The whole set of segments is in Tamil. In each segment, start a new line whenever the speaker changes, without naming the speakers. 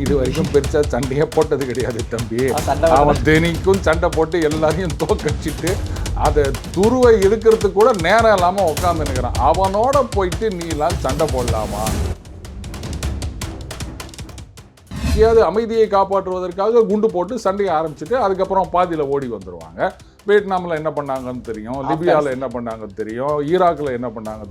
இது வரைக்கும் பெருசா சண்டையே போட்டது கிடையாது தம்பி. அவன் தினிக்கும் சண்டை போட்டு எல்லாரையும் தோக்கடிச்சிட்டு அதை துருவை இழுக்கிறதுக்கு கூட நேரம் இல்லாமல் உட்காந்து நிற்கிறான் அவனோட போயிட்டு நீ எல்லாம் சண்டை போடலாமா? எங்கேயாவது அமைதியை காப்பாற்றுவதற்காக குண்டு போட்டு சண்டையை ஆரம்பிச்சுட்டு அதுக்கப்புறம் பாதியில் ஓடி வந்துடுவாங்க வியட்நாமில் என்ன பண்ணாங்கன்னு தெரியும் லிபியாவில் என்ன பண்ணாங்கன்னு தெரியும் ஈராக்கில் என்ன பண்ணாங்க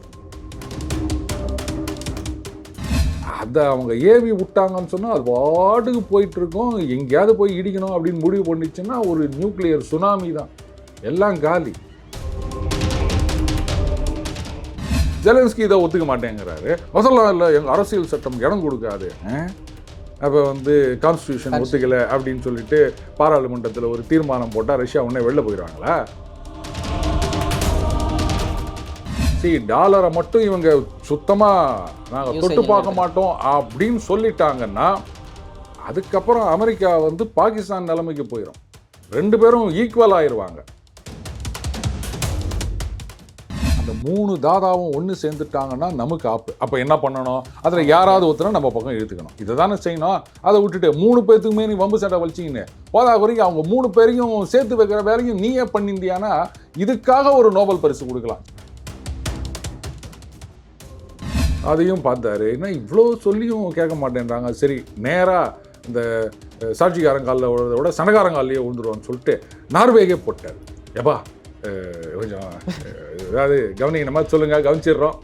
அதை அவங்க ஏவி விட்டாங்கன்னு சொன்னால் அது பாட்டுக்கு போயிட்டுருக்கோம். எங்கேயாவது போய் இடிக்கணும் அப்படின்னு முடிவு பண்ணிச்சுன்னா ஒரு நியூக்ளியர் சுனாமி தான். எல்லாம் காலி. ஜெலன்ஸ்கி இதை ஒத்துக்க மாட்டேங்கிறாரு. முதல்ல இல்லை எங்கள் அரசியல் சட்டம் இடம் கொடுக்காது. அப்போ வந்து கான்ஸ்டியூஷன் ஒத்துக்கலை அப்படின்னு சொல்லிட்டு பாராளுமன்றத்தில் ஒரு தீர்மானம் போட்டால் ரஷ்யா உடனே வெளில போயிடுவாங்களா? சி டாலரை மட்டும் இவங்க சுத்தமாக நாங்கள் தொட்டு பார்க்க மாட்டோம் அப்படின்னு சொல்லிட்டாங்கன்னா அதுக்கப்புறம் அமெரிக்கா வந்து பாகிஸ்தான் நிலைமைக்கு போயிடும் ரெண்டு பேரும் ஈக்குவல் ஆயிருவாங்க. அந்த மூணு தாதாவும் ஒன்று சேர்ந்துட்டாங்கன்னா நமக்கு ஆப்பு. அப்போ என்ன பண்ணணும்? அதில் யாராவது ஒருத்தரை நம்ம பக்கம் இழுத்துக்கணும். இதை தானே செய்யணும்? அதை விட்டுட்டு மூணு பேர்த்துக்குமே நீ வம்பு சண்டை வலிச்சிங்கன்னு போதா வரைக்கும் அவங்க மூணு பேரையும் சேர்த்து வைக்கிற வேலையும் நீயே பண்ணியிருந்தியானா இதுக்காக ஒரு நோபல் பரிசு கொடுக்கலாம். அதையும் பார்த்தாரு. என்ன இவ்வளோ சொல்லியும் கேட்க மாட்டேன்றாங்க. சரி நேராக இந்த சாட்சிக்காரங்காலில் விழுறத விட சனகாரங்காலிலேயே விழுந்துருவான்னு சொல்லிட்டு நார்வேகே போட்டார். எப்பா கொஞ்சம் ஏதாவது கவனிக்கிற மாதிரி சொல்லுங்கள் கவனிச்சிடுறோம்.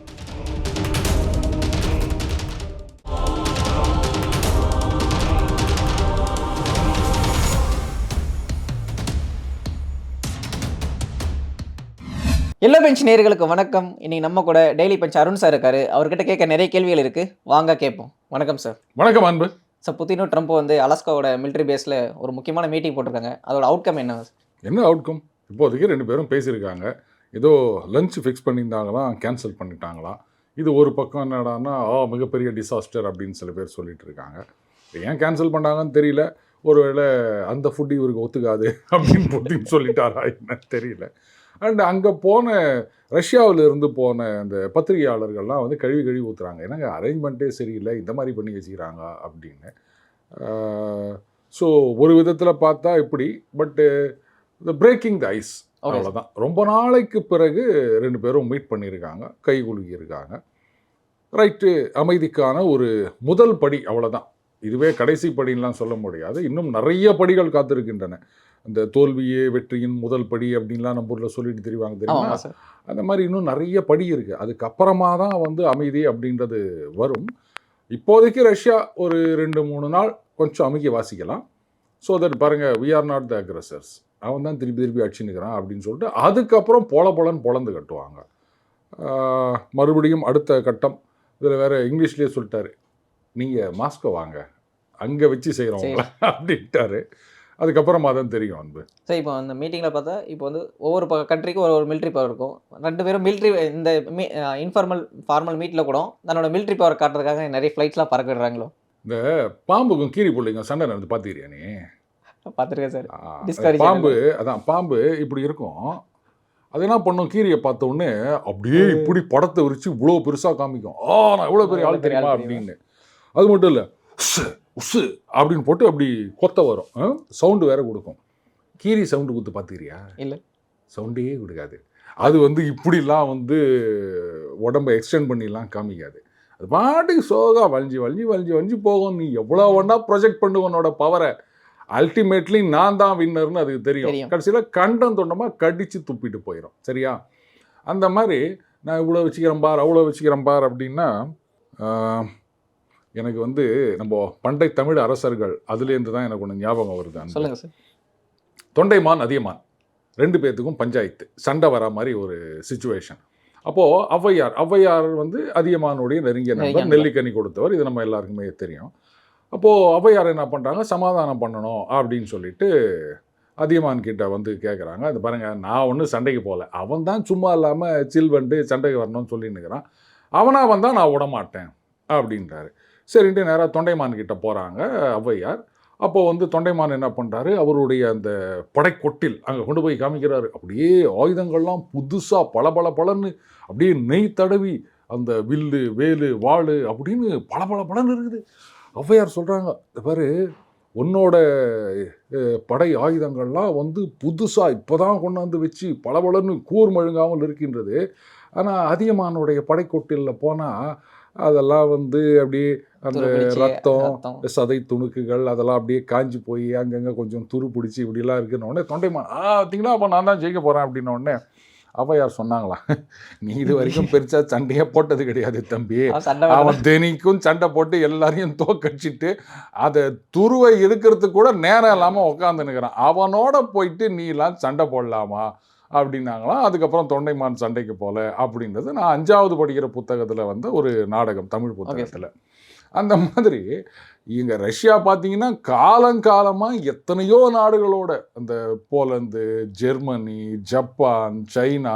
எல்லோ பெஞ்ச் நேயர்களுக்கு வணக்கம். இன்னைக்கு நம்ம கூட டெய்லி பெஞ்ச் அருண் சார் இருக்காரு. அவர்கிட்ட கேட்க நிறைய கேள்விகள் இருக்கு. வாங்க கேட்போம். வணக்கம் சார்
வணக்கம் அன்பு.
சார் புத்தினும் ட்ரம்ப் வந்து அலாஸ்காவோட மிலிட்ரி பேஸில் ஒரு முக்கியமான மீட்டிங் போட்டிருக்காங்க. அதோட அவுட்கம் என்ன
என்ன அவுட்கம் இப்போதைக்கு ரெண்டு பேரும் பேசியிருக்காங்க. ஏதோ லஞ்ச் ஃபிக்ஸ் பண்ணியிருந்தாங்களாம் கேன்சல் பண்ணிட்டாங்களாம். இது ஒரு பக்கம் என்னடான்னா ஆ மிகப்பெரிய டிசாஸ்டர் அப்படின்னு சில பேர் சொல்லிட்டு இருக்காங்க. ஏன் கேன்சல் பண்ணாங்கன்னு தெரியல. ஒருவேளை அந்த ஃபுட் இவருக்கு ஒத்துக்காது அப்படின்னு புட்டின் சொல்லிட்டாரா என்னன்னு தெரியல. அண்ட் அங்கே போன ரஷ்யாவில் இருந்து போன அந்த பத்திரிகையாளர்கள்லாம் வந்து கழுவி கழுவி ஊற்றுறாங்க என்னங்க அரேஞ்ச்மெண்ட்டே சரியில்லை இந்த மாதிரி பண்ணி வச்சுக்கிறாங்க அப்படின்னு. ஸோ ஒரு விதத்தில் பார்த்தா இப்படி பட்டு இந்த பிரேக்கிங் த ஐஸ். அவ்வளோதான் ரொம்ப நாளைக்கு பிறகு ரெண்டு பேரும் மீட் பண்ணியிருக்காங்க கை குலுக்கி இருக்காங்க ரைட்டு அமைதிக்கான ஒரு முதல் படி அவ்வளோதான் இதுவே கடைசி படின்லாம் சொல்ல முடியாது. இன்னும் நிறைய படிகள் காத்திருக்கின்றன. அந்த தோல்வியே வெற்றியின் முதல் படி அப்படின்லாம் நம்ம ஊரில் சொல்லிட்டு தெரிவாங்க தெரியுமா? அந்த மாதிரி இன்னும் நிறைய படி இருக்குது அதுக்கப்புறமா தான் வந்து அமைதி அப்படின்றது வரும். இப்போதைக்கு ரஷ்யா ஒரு ரெண்டு மூணு நாள் கொஞ்சம் அமைதி வாசிக்கலாம். ஸோ தட் பாருங்கள் we are not the aggressors அவன் தான் திருப்பி திருப்பி அடிச்சுன்னுக்கிறான் அப்படின்னு சொல்லிட்டு அதுக்கப்புறம் பொல பொலன்னு பொழந்து கட்டுவாங்க. மறுபடியும் அடுத்த கட்டம். இதில் வேற இங்கிலீஷ்லேயே சொல்லிட்டாரு. நீங்கள் மாஸ்கோ வாங்க. அங்கே வச்சு செய்கிறவங்கள அப்படின்ட்டாரு. அதுக்கப்புறமா தான் தெரியும் அன்பு.
சார் இப்போ அந்த மீட்டிங்கில் பார்த்தா இப்போ வந்து ஒவ்வொரு கண்ட்ரிக்கும் ஒரு ஒரு மிலிட்ரி பவர் இருக்கும். ரெண்டு பேரும் மிலிட்ரி இந்த இன்ஃபார்மல் ஃபார்மல் மீட்டில் கூட தன்னோட மிலிட்ரி பவர் காட்டுறதுக்காக நிறைய ஃப்ளைட்ஸ்லாம் பறக்க விடுறாங்களோ
பாம்புக்கும் கீரி பிள்ளைங்க சண்டை நடந்து பார்த்துக்கிறியா நீ?
பார்த்துருக்கேன் சார்.
பாம்பு அதான் பாம்பு இப்படி இருக்கும். அது என்ன பண்ணும்? கீரியை பார்த்த உடனே அப்படியே இப்படி படத்தை விரிச்சு இவ்வளோ பெருசாக காமிக்கும். ஆ நான் இவ்வளோ பெரிய ஆள் தெரியுமா? அப்படின்னு. அது மட்டும் இல்லை உஸ்ஸு அப்படின்னு போட்டு அப்படி கொத்த வரும். சவுண்டு வேற கொடுக்கும். கீரி சவுண்டு கொடுத்து பார்த்துக்கிறியா?
இல்ல.
சவுண்டே கொடுக்காது. அது வந்து இப்படிலாம் வந்து உடம்பை எக்ஸ்டெண்ட் பண்ணிலாம் காமிக்காது. அது பாட்டுக்கு சோகா வளைஞ்சி வளைஞ்சி வளைஞ்சி வளைஞ்சி போகும். நீ எவ்வளோ ஒன்றா ப்ரொஜெக்ட் பண்ணு உன்னோட பவரை அல்டிமேட்லி நான் தான் வின்னர்னு அதுக்கு தெரியும். கடைசியில் கண்டம் தொண்டமாக கடிச்சு துப்பிட்டு போயிடும் சரியா? அந்த மாதிரி நான் இவ்வளோ வச்சுக்கிறேன் பார் அவ்வளோ வச்சுக்கிறேன் பார் அப்படின்னா எனக்கு வந்து நம்ம பண்டை தமிழ் அரசர்கள் அதுலேருந்து தான் எனக்கு ஒன்று ஞாபகம் வருது.
சொல்லுங்க சார்.
தொண்டைமான் அதியமான். ரெண்டு பேர்த்துக்கும் பஞ்சாயத்து. சண்டை வரா மாதிரி ஒரு சுச்சுவேஷன் அப்போது ஔவையார் ஔவையார் வந்து அதியமானுடைய நெருங்கிய நண்பர். நெல்லிக்கனி கொடுத்தவர். இது நம்ம எல்லாருக்குமே தெரியும். அப்போது ஔவையார் என்ன பண்ணுறாங்க சமாதானம் பண்ணணும் அப்படின்னு சொல்லிட்டு அதியமான் கிட்ட வந்து கேட்குறாங்க அது பாருங்க நான் ஒன்றும் சண்டைக்கு போகல அவன் தான் சும்மா இல்லாமல் சில் வந்து சண்டைக்கு வரணும்னு சொல்லின்னு இருக்கிறான். அவனா வந்தால் நான் விட மாட்டேன் அப்படின்றாரு. சரின்ட்டு நேராக தொண்டைமான் கிட்ட போகிறாங்க ஔவையார். அப்போ வந்து தொண்டைமான் என்ன பண்ணுறாரு அவருடைய அந்த படைக்கொட்டில் அங்கே கொண்டு போய் காமிக்கிறாரு. அப்படியே ஆயுதங்கள்லாம் புதுசாக பல பல பலன்னு அப்படியே நெய் தடவி அந்த வில்லு வேலு வாள் அப்படின்னு பல பல பலன் இருக்குது. ஔவையார் சொல்கிறாங்க இந்த பாரு உன்னோட படை ஆயுதங்கள்லாம் வந்து புதுசாக இப்போ தான் கொண்டாந்து வச்சு பளபளன்னு கூர் மழுங்காமல் இருக்கின்றது. ஆனால் அதியமானுடைய படைக்கொட்டிலில் போனால் அதெல்லாம் வந்து அப்படியே அந்த ரத்தம் சதை துணுக்குகள் அதெல்லாம் அப்படியே காஞ்சி போய் அங்கங்கே கொஞ்சம் துரு பிடிச்சி இப்படிலாம் இருக்குன்னு உடனே தொண்டைமான் ஆ பார்த்தீங்களா? அப்போ நான் தான் ஜெயிக்க போகிறேன் அப்படின்ன உடனே ஔவையார் சொன்னாங்களா? நீ இது வரைக்கும் பெருசா சண்டையே போட்டது கிடையாது தம்பி.
அவன்
தினிக்கும் சண்டை போட்டு எல்லாரையும் தோக்கடிச்சிட்டு அதை துருவை எடுக்கிறதுக்கு கூட நேரம் இல்லாமல் உட்காந்துனுக்கிறான் அவனோட போயிட்டு நீலாம் சண்டை போடலாமா? அப்படின்னாங்களாம். அதுக்கப்புறம் தொண்டைமான் சண்டைக்கு போல அப்படின்றது நான் அஞ்சாவது படிக்கிற புத்தகத்தில் வந்த ஒரு நாடகம் தமிழ் புத்தகத்தில். அந்த மாதிரி இங்கே ரஷ்யா பார்த்தீங்கன்னா காலங்காலமாக எத்தனையோ நாடுகளோட அந்த போலந்து ஜெர்மனி ஜப்பான் சைனா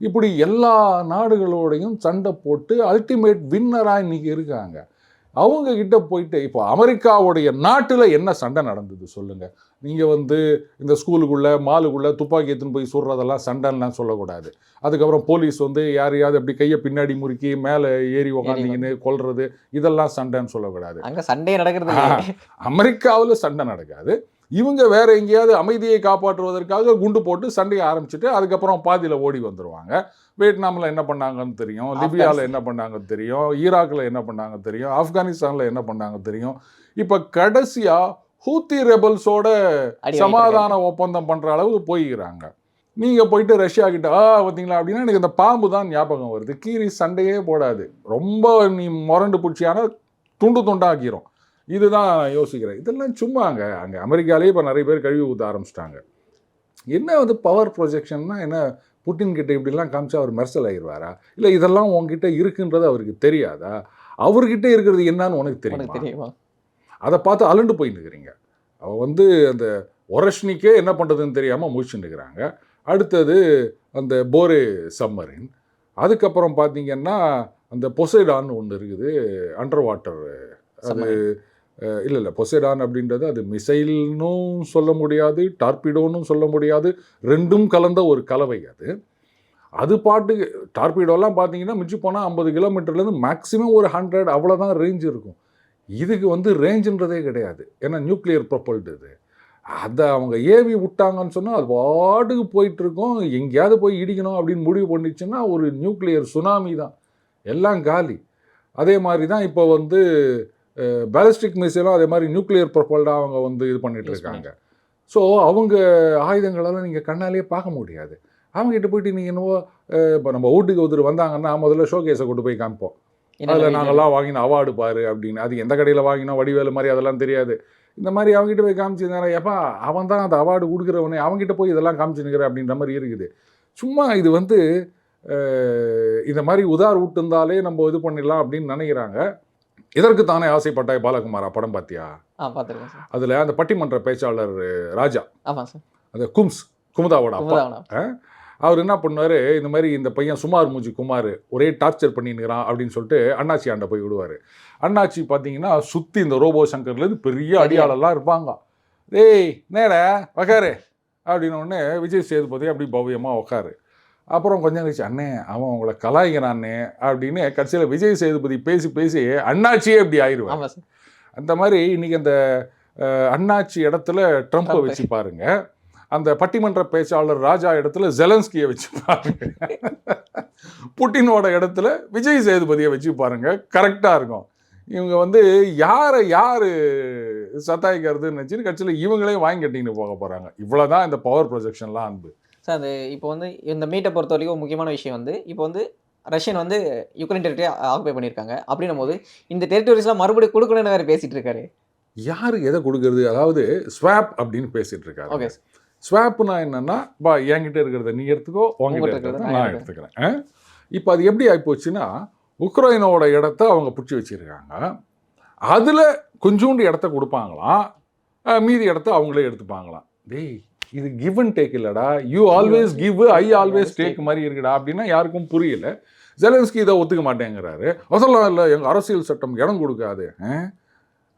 இப்படி எல்லா நாடுகளோடையும் சண்டை போட்டு அல்டிமேட் வின்னராக இன்றைக்கி இருக்காங்க. அவங்க கிட்ட போயிட்டு இப்போ அமெரிக்காவுடைய நாட்டில் என்ன சண்டை நடந்தது சொல்லுங்க. நீங்கள் வந்து இந்த ஸ்கூலுக்குள்ள மாலுக்குள்ள துப்பாக்கி எடுத்துன்னு போய் சுடுறதெல்லாம் சண்டைலாம் சொல்லக்கூடாது. அதுக்கப்புறம் போலீஸ் வந்து யாரையாவது அப்படி கையை பின்னாடி முறுக்கி மேலே ஏறி உக்காந்தீங்கன்னு கொல்றது இதெல்லாம் சண்டைன்னு சொல்லக்கூடாது.
அங்க சண்டையே நடக்கிறது.
அமெரிக்காவில் சண்டை நடக்காது. இவங்க வேற எங்கேயாவது அமைதியை காப்பாற்றுவதற்காக குண்டு போட்டு சண்டையை ஆரம்பிச்சுட்டு அதுக்கப்புறம் பாதியில் ஓடி வந்துருவாங்க. வியட்நாமில் என்ன பண்ணாங்கன்னு தெரியும். லிபியாவில் என்ன பண்ணாங்கன்னு தெரியும். ஈராக்கில் என்ன பண்ணாங்க தெரியும். ஆப்கானிஸ்தானில் என்ன பண்ணாங்க தெரியும். இப்போ கடைசியாக ஹூத்தி ரெபல்ஸோட சமாதான ஒப்பந்தம் பண்ணுற அளவுக்கு போய்க்கிறாங்க. நீங்கள் போயிட்டு ரஷ்யா கிட்ட ஆ பார்த்தீங்களா? அப்படின்னா எனக்கு இந்த பாம்பு தான் ஞாபகம் வருது. கீரி சண்டையே போடாது. ரொம்ப நீ முரண்டு பிடிச்சியான துண்டு துண்டாக்கிரும் இதுதான் யோசிக்கிறேன். இதெல்லாம் சும்மாங்க. அங்கே அமெரிக்காலேயே இப்போ நிறைய பேர் கழுவி ஊற்ற ஆரம்பிச்சிட்டாங்க. என்ன வந்து பவர் ப்ரொஜெக்ஷன்னா என்ன? புட்டின் கிட்ட இப்படிலாம் காமிச்சா அவர் மெர்சல் ஆகிடுவாரா இல்லை இதெல்லாம் உங்ககிட்ட இருக்குன்றது அவருக்கு தெரியாதா? அவர்கிட்ட இருக்கிறது என்னன்னு உனக்கு தெரியுமா?
தெரியுமா?
அதை பார்த்து அலண்டு போய் நிற்கிறீங்க அவ வந்து அந்த ஒரஷ்னிக்கே என்ன பண்ணுறதுன்னு தெரியாமல் முழிச்சுன்னுக்கிறாங்க அடுத்தது அந்த போரே சம்மரின். அதுக்கப்புறம் பார்த்தீங்கன்னா அந்த பொசைடான்னு ஒன்று இருக்குது. அண்டர் வாட்டர் அது. இல்லை இல்லை பொசைடான் அப்படின்றது அது மிசைல்னும் சொல்ல முடியாது டார்பிடோன்னு சொல்ல முடியாது ரெண்டும் கலந்த ஒரு கலவை அது. அது பாட்டுக்கு டார்பிடோலாம் பார்த்தீங்கன்னா மிஞ்சி போனால் ஐம்பது கிலோமீட்டர்லேருந்து மேக்ஸிமம் ஒரு ஹண்ட்ரட் அவ்வளோதான் ரேஞ்ச் இருக்கும். இதுக்கு வந்து ரேஞ்சுன்றதே கிடையாது. ஏன்னா நியூக்ளியர் ப்ரொப்பல்டு இது. அதை அவங்க ஏவி விட்டாங்கன்னு சொன்னால் அது பாட்டுக்கு போயிட்டுருக்கோம். எங்கேயாவது போய் இடிக்கணும் அப்படின்னு முடிவு பண்ணிச்சுன்னா ஒரு நியூக்ளியர் சுனாமி தான். எல்லாம் காலி. அதே மாதிரி தான் இப்போ வந்து பேலிஸ்டிக் மிசைலும் அதே மாதிரி நியூக்ளியர் ப்ரொப்பல்டாக அவங்க வந்து இது பண்ணிட்டு இருக்காங்க. ஸோ அவங்க ஆயுதங்களெல்லாம் நீங்கள் கண்ணாலேயே பார்க்க முடியாது. அவங்ககிட்ட போயிட்டு நீங்கள் என்னவோ இப்போ நம்ம வீட்டுக்கு ஒருத்தர் வந்தாங்கன்னா முதல்ல ஷோகேஸை கொண்டு போய் காமிப்போம். அதில் நாங்கள்லாம் வாங்கின அவார்டு பாரு அப்படின்னு. அது எந்த கடையில் வாங்கினோம் வடிவேலு மாதிரி அதெல்லாம் தெரியாது. இந்த மாதிரி அவங்ககிட்ட போய் காமிச்சிருந்தாங்க எப்பா அவன் தான் அந்த அவார்டு கொடுக்குறவனே அவங்ககிட்ட போய் இதெல்லாம் காமிச்சுனுக்கிற அப்படின்ற மாதிரி இருக்குது. சும்மா இது வந்து இந்த மாதிரி உதார் விட்டுருந்தாலே நம்ம இது பண்ணிடலாம் அப்படின்னு நினைக்கிறாங்க. இதற்கு தானே ஆசைப்பட்டாய் பாலகுமாரா படம் பார்த்தியா அதில் அந்த பட்டிமன்ற பேச்சாளர் ராஜா. அந்த கும்ஸ் குமுதாவோட அப்பா. அவர் என்ன பண்ணாரு? இந்த மாதிரி இந்த பையன் சுமார் மூஞ்சி குமார் ஒரே டார்ச்சர் பண்ணினுக்கிறான் அப்படின்னு சொல்லிட்டு அண்ணாச்சி ஆண்ட போய் விடுவார். அண்ணாச்சி பார்த்தீங்கன்னா சுற்றி இந்த ரோபோ சங்கர்லேருந்து பெரிய அடியாளெல்லாம் இருப்பாங்க. டேய் நேடா உக்காரு. அப்படின்ன உடனே விஜய் சேதுபதி அப்படி பவ்யமாக உக்காரு. அப்புறம் கொஞ்சம் கழிச்சு அண்ணே அவன் உங்களை கலாய்க்கிறானே அப்படின்னு கடைசியில் விஜய் சேதுபதி பேசி பேசி அண்ணாச்சியே இப்படி
சார்.
அந்த மாதிரி இன்னைக்கு அந்த அண்ணாச்சி இடத்துல ட்ரம்ப்பை
ட்ரம்ப்.
வச்சு பாருங்க. அந்த பட்டிமன்ற பேச்சாளர் ராஜா இடத்துல ஜெலன்ஸ்கியை வச்சு பாருங்க. புட்டினோட இடத்துல விஜய் சேதுபதியை வச்சு பாருங்க. கரெக்டாக இருக்கும். இவங்க வந்து யாரை யார் சத்தாய்க்கிறதுன்னு நினச்சிட்டு கட்சியில் இவங்களே வாங்கி கட்டின்னு போக போகிறாங்க இவ்வளோதான் இந்த பவர் ப்ரொஜெக்ஷன்லாம் அன்பு.
சார் அது இப்போ வந்து இந்த மீட்டை பொறுத்த வரைக்கும் ஒரு முக்கியமான விஷயம் வந்து இப்போ வந்து ரஷ்யன் வந்து யுக்ரைன் டெரிட்டரி ஆக்குபை பண்ணியிருக்காங்க. அப்படின்னும் போது இந்த டெரிட்டரிஸ்லாம் மறுபடியும் கொடுக்கணும்னு வேறு பேசிட்டு இருக்காரு.
யார் எதை கொடுக்கறது? அதாவது ஸ்வாப் அப்படின்னு பேசிட்டு இருக்காரு.
ஓகே
ஸ்வாப்னா என்னன்னா பா என்கிட்ட இருக்கிறத நீ எடுத்துக்கோ உங்ககிட்ட இருக்கிறத நான் எடுத்துக்கிறேன். இப்போ அது எப்படி ஆகிப்போச்சுன்னா உக்ரைனோட இடத்த அவங்க பிடிச்சி வச்சிருக்காங்க. அதில் கொஞ்சோண்டு இடத்த கொடுப்பாங்களாம். மீதி இடத்த அவங்களே எடுத்துப்பாங்களாம். டேய் இது கிவ் அண்ட் டேக் இல்லடா. You always give I always take மாதிரி இருக்குடா அப்படின்னா யாருக்கும் புரியல. ஜெலன்ஸ்கி இதை ஒத்துக்க மாட்டேங்கிறாரு. அதெல்லாம் இல்லை எங்கள் அரசியல் சட்டம் இடம் கொடுக்காது.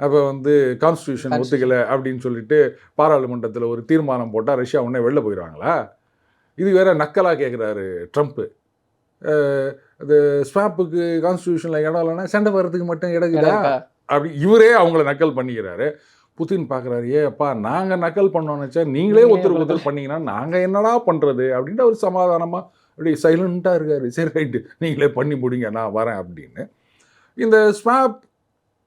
அப்போ வந்து கான்ஸ்டியூஷன். ஒத்துக்கல அப்படின்னு சொல்லிட்டு பாராளுமன்றத்தில் ஒரு தீர்மானம் போட்டால் ரஷ்யா உடனே வெளில போயிடுவாங்களா இது வேற நக்கலாக கேட்குறாரு ட்ரம்ப்பு அது ஸ்வாப்புக்கு கான்ஸ்டியூஷனில் இடம் இல்லைன்னா சண்டை வர்றதுக்கு மட்டும் இடக்குதா அப்படி இவரே அவங்கள நக்கல் பண்ணிக்கிறாரு. புதின் பார்க்குறாரு ஏ அப்பா நாங்கள் நக்கல் பண்ணோம்னு வச்சா நீங்களே ஒருத்தர் ஒருத்தர் பண்ணீங்கன்னா நாங்கள் என்னடா பண்ணுறது அப்படின்ட்டு அவர் சமாதானமாக அப்படி சைலண்ட்டாக இருக்காரு. சரி ரைட்டு. நீங்களே பண்ணி முடிங்க நான் வரேன் அப்படின்னு. இந்த ஸ்வாப்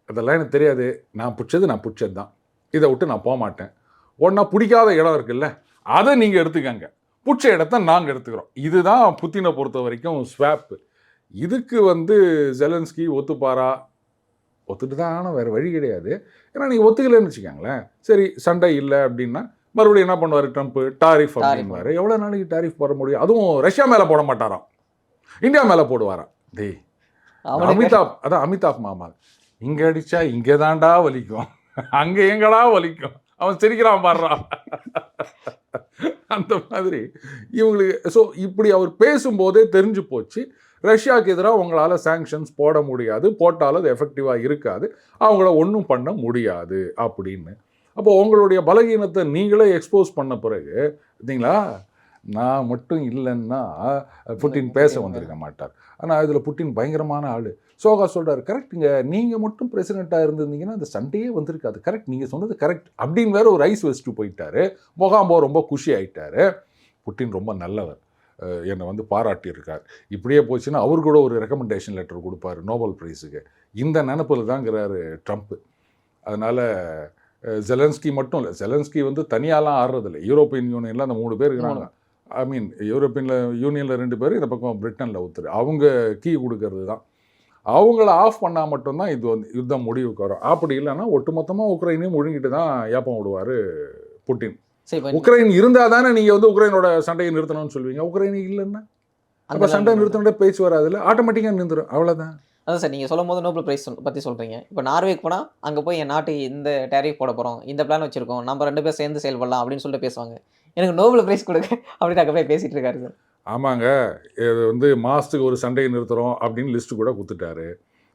அதெல்லாம் எனக்கு தெரியாது. நான் பிடிச்சது நான் பிடிச்சது தான். இதை விட்டு நான் போக மாட்டேன். ஒன்றா பிடிக்காத இடம் இருக்குல்ல அதை நீங்கள் எடுத்துக்கங்க. பிடிச்ச இடத்த நாங்கள் எடுத்துக்கிறோம். இதுதான் புத்தினை பொறுத்த வரைக்கும் ஸ்வாப் இதுக்கு வந்து ஜெலன்ஸ்கி ஒத்துப்பாரா? ஒத்துட்டு தான் ஆனால் வேறு வழி கிடையாது. ஏன்னா நீங்கள் ஒத்துக்கலைன்னு வச்சுக்கோங்களேன். சரி சண்டை இல்லை அப்படின்னா மறுபடியும் என்ன பண்ணுவார் ட்ரம்ப் டாரிஃப் அப்படின்வாரு எவ்வளோ நாளைக்கு டாரிஃப் போட முடியும்? அதுவும் ரஷ்யா மேலே போட மாட்டாராம். இந்தியா மேலே போடுவாராம். டேய் அமிதாப் அதான் அமிதாப் மாமா. இங்க அடிச்சா இங்கே தாண்டா வலிக்கும். அங்க எங்கடா வலிக்கும்? அவன் சிரிக்கிறான் பாடுறான் அந்த மாதிரி இவங்களுக்கு ஸோ இப்படி அவர் பேசும்போதே தெரிஞ்சு போச்சு. ரஷ்யாவுக்கு எதிராக உங்களால் சாங்ஷன்ஸ் போட முடியாது. போட்டாலும் அது எஃபெக்டிவாக இருக்காது. அவங்கள ஒன்றும் பண்ண முடியாது அப்படின்னு. அப்போ உங்களுடைய பலகீனத்தை நீங்களே எக்ஸ்போஸ் பண்ண பிறகு பார்த்தீங்களா? நான் மட்டும் இல்லைன்னா புட்டின் பேச வந்திருக்க மாட்டார். ஆனால் இதில் புட்டின் பயங்கரமான ஆள். சோகா சொல்கிறார் கரெக்டுங்க நீங்கள் மட்டும் பிரசிடெண்ட்டாக இருந்திருந்தீங்கன்னா அந்த சண்டையே வந்திருக்காது. கரெக்ட் நீங்கள் சொன்னது கரெக்ட் அப்படின்னு வேற ஒரு ஐஸ் வச்சுட்டு போயிட்டாரு. மொகாம்போ ரொம்ப குஷி ஆயிட்டாரு. புட்டின் ரொம்ப நல்லவர். என்னை வந்து பாராட்டியிருக்கார். இப்படியே போச்சுன்னா அவர் கூட ஒரு ரெக்கமெண்டேஷன் லெட்டர் கொடுப்பாரு நோபல் ப்ரைஸுக்கு இந்த நினப்பில் தாங்கிறாரு ட்ரம்ப் அதனால் ஜெலன்ஸ்கி மட்டும் இல்லை ஜெலன்ஸ்கி வந்து தனியாலாம் ஆடுறதில்ல. யூரோப்பியன் யூனியனில் அந்த மூணு பேர் இருக்கிறாங்க. ஐ மீன் யூரோப்பியனில் யூனியனில் ரெண்டு பேர் இந்த பக்கம் பிரிட்டனில் ஒருத்தர். அவங்க கீ கொடுக்கறது தான். அவங்கள ஆஃப் பண்ணால் மட்டும்தான் இது வந்து யுத்தம் முடிவுக்கு வரும். அப்படி இல்லைன்னா ஒட்டுமொத்தமாக உக்ரைனையும் முழுங்கிட்டு தான் ஏப்பம் விடுவார் புட்டின் உக்ரைன் இருந்தால் தானே நீங்கள் வந்து உக்ரைனோட சண்டையை நிறுத்தணும்னு சொல்லுவீங்க உக்ரைன் இல்லைன்னா? அப்போ சண்டை நிறுத்தினோட பேச்சு வராதுல்ல? ஆட்டோமேட்டிக்காக நின்றுடும் அவ்வளோதான்
அதான் சார் நீங்கள் சொல்லும் போது நோபல் பிரைஸ் பற்றி சொல்கிறீங்க இப்போ நார்வேக்கு போனால் அங்கே போய் என் நாட்டு இந்த டேரிஃப் போட போகிறோம் இந்த பிளான் வச்சிருக்கோம். நம்ம ரெண்டு பேர் சேர்ந்து செயல்படலாம் அப்படின்னு சொல்லிட்டு பேசுவாங்க. எனக்கு நோபல் பிரைஸ் கொடுங்க அப்படின்னு அங்கே போய் பேசிட்டு இருக்காரு சார்
ஆமாங்க. இது வந்து மாதத்துக்கு ஒரு சண்டையை நிறுத்துகிறோம் அப்படின்னு லிஸ்ட்டு கூட கொடுத்துட்டாரு.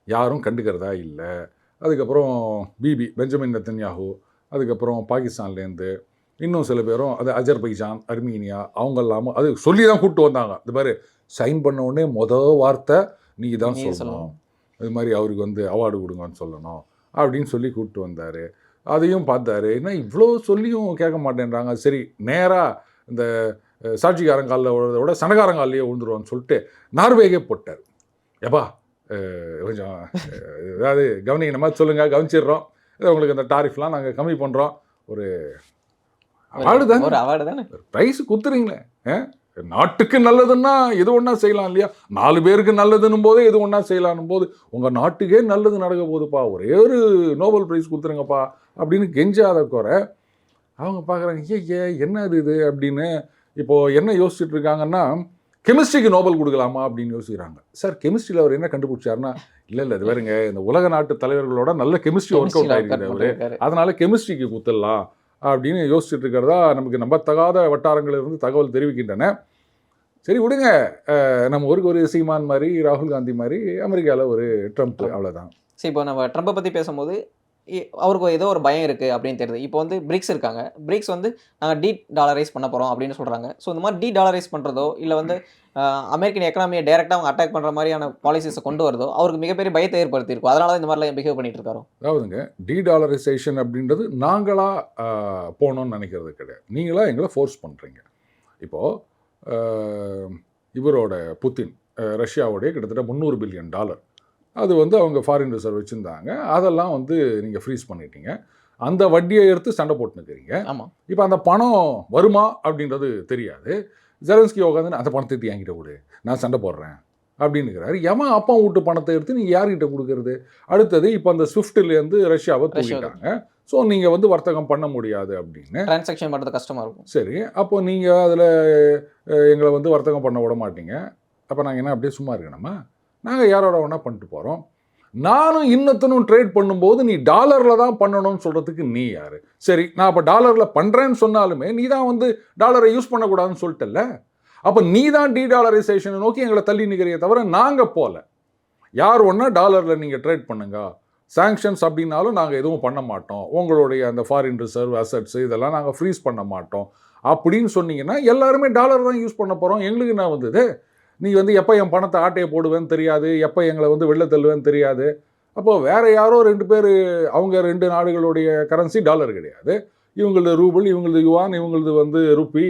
யாரும் கண்டுக்கிறதா இல்லை. அதுக்கப்புறம் பிபி பெஞ்சமின் நெத்தன்யாஹூ அதுக்கப்புறம் பாகிஸ்தான்லேருந்து இன்னும் சில பேரும் அது அஜர்பைஜான் அர்மீனியா அவங்க இல்லாமல் அது சொல்லி தான் கூப்பிட்டு வந்தாங்க. இந்த மாதிரி சைன் பண்ண உடனே மொதல் வார்த்தை நீ தான் சொல்லணும். இது மாதிரி அவருக்கு வந்து அவார்டு கொடுங்கன்னு சொல்லணும் அப்படின்னு சொல்லி கூப்பிட்டு வந்தார். அதையும் பார்த்தாரு. என்ன இவ்வளோ சொல்லியும் கேட்க மாட்டேன்றாங்க. சரி நேராக இந்த சாட்சிக்காரங்காலில் விழுறத விட சனகாரங்காலிலேயே விழுந்துருவான்னு சொல்லிட்டு நார்வேகே போட்டார். எப்பா கொஞ்சம் அஹ், ஏதாவது கவனிங்க மாதிரி சொல்லுங்கள் கவனிச்சிடுறோம். இது உங்களுக்கு இந்த டாரிஃப்லாம் நாங்கள் கம்மி பண்ணுறோம் ஒரு அவார்டு தானே?
ஒரு அவார்டு தானே?
ப்ரைஸ் குத்துறீங்களே? நாட்டுக்கு நல்லதுன்னா எது ஒன்றா செய்யலாம் இல்லையா? நாலு பேருக்கு நல்லதுன்னும் போதே எது ஒன்றா செய்யலான்னும் போது உங்கள் நாட்டுக்கே நல்லது நடக்க போகுதுப்பா. ஒரே ஒரு நோபல் ப்ரைஸ் கொடுத்துருங்கப்பா அப்படின்னு கெஞ்சாத குறை அவங்க பார்க்குறாங்க ஏ என்ன இது இது? அப்படின்னு இப்போது என்ன யோசிச்சுட்டு இருக்காங்கன்னா கெமிஸ்ட்ரிக்கு நோபல் கொடுக்கலாமா அப்படின்னு யோசிக்கிறாங்க. சார் கெமிஸ்ட்ரியில் அவர் என்ன கண்டுபிடிச்சாருன்னா இல்லை இல்லை இது வேறுங்க இந்த உலக நாட்டு தலைவர்களோட நல்ல கெமிஸ்ட்ரி ஒர்க் அவுட் ஆகிருக்குது அவர். அதனால கெமிஸ்ட்ரிக்கு குத்தலாம். அப்படின்னு யோசிச்சுட்டு இருக்கிறதா நமக்கு நம்பத்தகாத வட்டாரங்களிலிருந்து தகவல் தெரிவிக்கின்றன. சரி விடுங்க. நம்ம ஊருக்கு ஒரு சீமான் மாதிரி ராகுல் காந்தி மாதிரி அமெரிக்காவில் ஒரு ட்ரம்ப் அவ்வளோதான்
சரி இப்போ நம்ம ட்ரம்பை பற்றி பேசும்போது அவருக்கு ஏதோ ஒரு பயம் இருக்குது அப்படின்னு தெரியுது. இப்போ வந்து பிரிக்ஸ் இருக்காங்க. பிரிக்ஸ் வந்து நாங்கள் டி டாலரைஸ் பண்ண போகிறோம் அப்படின்னு சொல்கிறாங்க ஸோ இந்த மாதிரி டி டாலரைஸ் பண்ணுறதோ இல்லை வந்து அமெரிக்கன் எக்கனாமியை டேரெக்டாக அவங்க அட்டாக் பண்ணுற மாதிரியான பாலிசிஸை கொண்டு வரதோ அவருக்கு மிகப்பெரிய பயத்தை ஏற்படுத்தியிருக்கும் அதனால தான் இந்த மாதிரிலாம் பிஹேவ் பண்ணிட்டு இருக்காரோ?
அதாவதுங்க டீடாலரைசேஷன் அப்படின்றது நாங்களாக போகணும்னு நினைக்கிறது கிடையாது. நீங்களா எங்களை ஃபோர்ஸ் பண்ணுறீங்க இப்போது இவரோட புத்தின் ரஷ்யாவுடைய கிட்டத்தட்ட முந்நூறு பில்லியன் டாலர் அது வந்து அவங்க ஃபாரின் ரிசர்வ் வச்சுருந்தாங்க. அதெல்லாம் வந்து நீங்கள் ஃப்ரீஸ் பண்ணிட்டீங்க. அந்த வட்டியை எடுத்து சண்டை போட்டுனுக்கிறீங்க
ஆமாம்
இப்போ அந்த பணம் வருமா அப்படின்றது தெரியாது. ஜெலன்ஸ்கி உட்காந்து அந்த பணத்தை எடுத்து என்கிட்ட கொடு. நான் சண்டை போடுறேன். அப்படின்னுக்கிறாரு. எவன் அப்பா வீட்டு பணத்தை எடுத்து நீங்கள் யார்கிட்ட கொடுக்கறது? அடுத்தது இப்போ அந்த ஸ்விஃப்ட்லேருந்து ரஷ்யாவை
ரஷ்யாவை.
தூக்கிட்டாங்க. ஸோ நீங்கள் வந்து வர்த்தகம் பண்ண முடியாது அப்படின்னு.
டிரான்சாக்ஷன் பண்ணுறது கஷ்டமாக இருக்கும்.
சரி. அப்போ நீங்கள் அதில் எங்களை வந்து வர்த்தகம் பண்ண விட மாட்டீங்க. அப்போ நாங்கள் என்ன அப்படியே சும்மா இருக்கணுமா? நாங்கள் யாரோட வேணால் பண்ணிட்டு போகிறோம் நானும் இன்னத்தனும் ட்ரேட் பண்ணும்போது நீ டாலரில் தான் பண்ணணும்னு சொல்கிறதுக்கு நீ யார்? சரி நான் அப்போ டாலரில் பண்ணுறேன்னு சொன்னாலுமே நீ தான் வந்து டாலரை யூஸ் பண்ணக்கூடாதுன்னு சொல்லிட்டல்ல? அப்போ நீ தான் டி டாலரைசேஷனை நோக்கி எங்களை தள்ளி நிற்கிறியே தவிர நாங்கள் போகல யார் ஒன்றா டாலரில் நீங்கள் ட்ரேட் பண்ணுங்க? சாங்ஷன்ஸ் அப்படின்னாலும் நாங்கள் எதுவும் பண்ண மாட்டோம். உங்களுடைய அந்த ஃபாரின் ரிசர்வ் அசட்ஸ் இதெல்லாம் நாங்கள் ஃப்ரீஸ் பண்ண மாட்டோம். அப்படின்னு சொன்னீங்கன்னா எல்லாருமே டாலர் தான் யூஸ் பண்ண போகிறோம் எங்களுக்கு என்ன வந்தது? நீ வந்து எப்போ என் பணத்தை ஆட்டையை போடுவேன்னு தெரியாது எப்போ எங்களை வந்து வெளில தள்ளுவேன்னு தெரியாது. அப்போது வேற யாரோ ரெண்டு பேர் அவங்க ரெண்டு நாடுகளுடைய கரன்சி டாலர் கிடையாது. இவங்களது ரூபிள் இவங்களது யுவான் இவங்களது வந்து ருப்பி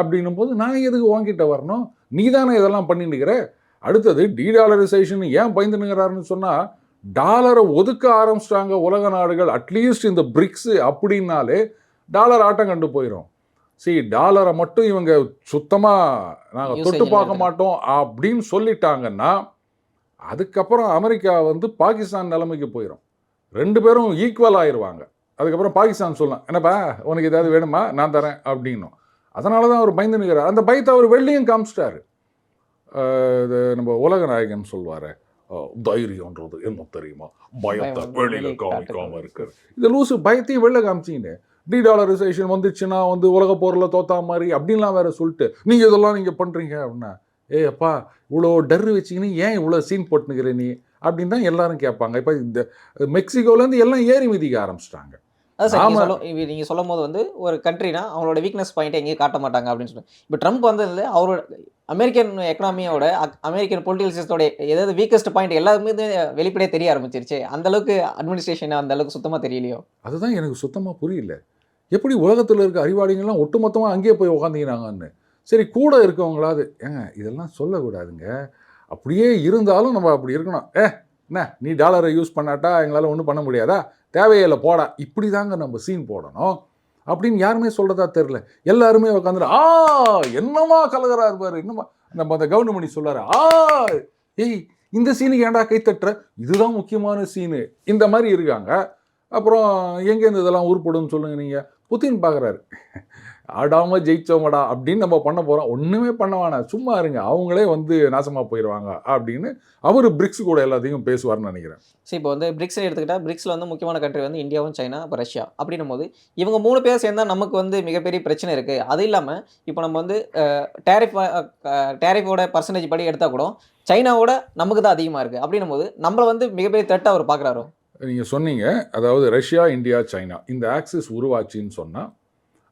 அப்படின்னும் போது நான் எதுக்கு வாங்கிட்ட வரணும்? நீ தானே இதெல்லாம் பண்ணிட்டுக்கிற அடுத்தது டீடாலரைசேஷன் ஏன் பயந்துனுங்கிறாருன்னு சொன்னால் டாலரை ஒதுக்க ஆரம்பிச்சிட்டாங்க உலக நாடுகள் அட்லீஸ்ட் இந்த பிரிக்ஸு அப்படின்னாலே டாலர் ஆட்டம் கண்டு போயிடும் see டாலரை மட்டும் இவங்க சுத்தமாக நாங்கள் தொட்டு பார்க்க. மாட்டோம் அப்படின்னு சொல்லிட்டாங்கன்னா அதுக்கப்புறம் அமெரிக்கா வந்து பாகிஸ்தான் நிலைமைக்கு போயிடும் ரெண்டு பேரும் ஈக்குவல் ஆயிடுவாங்க அதுக்கப்புறம் பாகிஸ்தான் சொல்லலாம் என்னப்பா உனக்கு ஏதாவது வேணுமா? நான் தரேன் அப்படின்னும். அதனால தான் அவர் பயந்து நிற்கிறார் அந்த பயத்தை அவர் வெள்ளியும் காமிச்சிட்டாரு. இது நம்ம உலக நாயகன் சொல்வார் தைரியன்றது என்ன தெரியுமா? பயத்தை வெளியில
வெளிய
காமிக்காம
காட்டுறது.
இருக்கிறது. இந்த லூசு பயத்தையும் வெளில காமிச்சிங்க டீடாலரைசேஷன் வந்துச்சுன்னா வந்து உலக போரில் தோத்தா மாதிரி அப்படின்லாம் வேற சொல்லிட்டு நீங்கள் இதெல்லாம் நீங்கள் பண்ணுறீங்க அப்படின்னா ஏய் அப்பா இவ்வளோ டர்ரு வச்சிக்கின்னு ஏன் இவ்வளோ சீன் போட்டுனுக்கிற நீ? அப்படின்னு தான் எல்லாரும் கேட்பாங்க. இப்போ இந்த மெக்சிகோலேருந்து எல்லாம் ஏறி மிதிக்க ஆரம்பிச்சிட்டாங்க.
நீங்கள். சொல்லும் போது வந்து ஒரு கண்ட்ரினா அவங்களோட வீக்னஸ் பாயிண்ட் எங்கேயும் காட்ட மாட்டாங்க அப்படின்னு சொல்லுவாங்க இப்போ ட்ரம்ப் வந்ததுல அவரோட அமெரிக்கன் எக்கனாமியோட அமெரிக்கன் பொலிட்டிக்கல் சிஸ்டத்தோட ஏதாவது வீக்கஸ்ட் பாயிண்ட் எல்லாருமே வெளிப்படையாக தெரிய ஆரம்பிச்சிருச்சு. அந்த அளவுக்கு அட்மினிஸ்ட்ரேஷன் அந்த அளவுக்கு சுத்தமாக தெரியலையோ?
அதுதான் எனக்கு சுத்தமாக புரியல. எப்படி உலகத்தில் இருக்க அறிவாளிகள்லாம் ஒட்டுமொத்தமாக அங்கேயே போய் உக்காந்துக்கினாங்கன்னு சரி கூட இருக்கவங்களாவது ஏங்க இதெல்லாம் சொல்லக்கூடாதுங்க. அப்படியே இருந்தாலும் நம்ம அப்படி இருக்கணும். ஏ என்ன நீ டாலரை யூஸ் பண்ணாட்டா எங்களால் ஒன்றும் பண்ண முடியாதா? தேவையில்லை போடா. இப்படி தாங்க நம்ம சீன் போடணும். அப்படின்னு யாருமே சொல்கிறதா தெரில எல்லாருமே உட்காந்துரு ஆ என்னமா கலகரா இருப்பார்? என்னமா நம்ம அந்த கவுண்டமணி சொல்லாரு ஆ ஏய் இந்த சீனுக்கு ஏன்டா கைத்தட்டுற இதுதான் முக்கியமான சீனு இந்த மாதிரி இருக்காங்க. அப்புறம் எங்கேருந்து இதெல்லாம் உருப்படும்னு சொல்லுங்கள் நீங்கள் புத்தின் பார்க்குறாரு ஆடாம ஜெயிச்சோமடா அப்படின்னு நம்ம பண்ண போகிறோம் ஒன்றுமே பண்ண வேணாம். சும்மா இருங்க. அவங்களே வந்து நாசமாக போயிடுவாங்க அப்படின்னு அவர் பிரிக்ஸ் கூட எல்லாத்தையும் பேசுவார்னு நினைக்கிறேன்.
சரி இப்போ வந்து பிரிக்ஸ் எடுத்துக்கிட்டா பிரிக்ஸில் வந்து முக்கியமான கண்ட்ரி வந்து இந்தியாவும் சைனா இப்போ ரஷ்யா அப்படின்னும் போது இவங்க மூணு பேர் சேர்ந்தா நமக்கு வந்து மிகப்பெரிய பிரச்சனை இருக்குது அது இல்லாமல் இப்போ நம்ம வந்து டேரிஃப் டேரிஃபோட பர்சன்டேஜ் படி எடுத்தால் கூட சைனாவோட நமக்கு தான் அதிகமாக இருக்குது அப்படின்னும் போது நம்மளை வந்து மிகப்பெரிய த்ரெட்டாக அவர் பார்க்குறாரோ?
நீங்கள் சொன்னீங்க. அதாவது ரஷ்யா இந்தியா சைனா இந்த ஆக்சிஸ் உருவாச்சின்னு சொன்னால்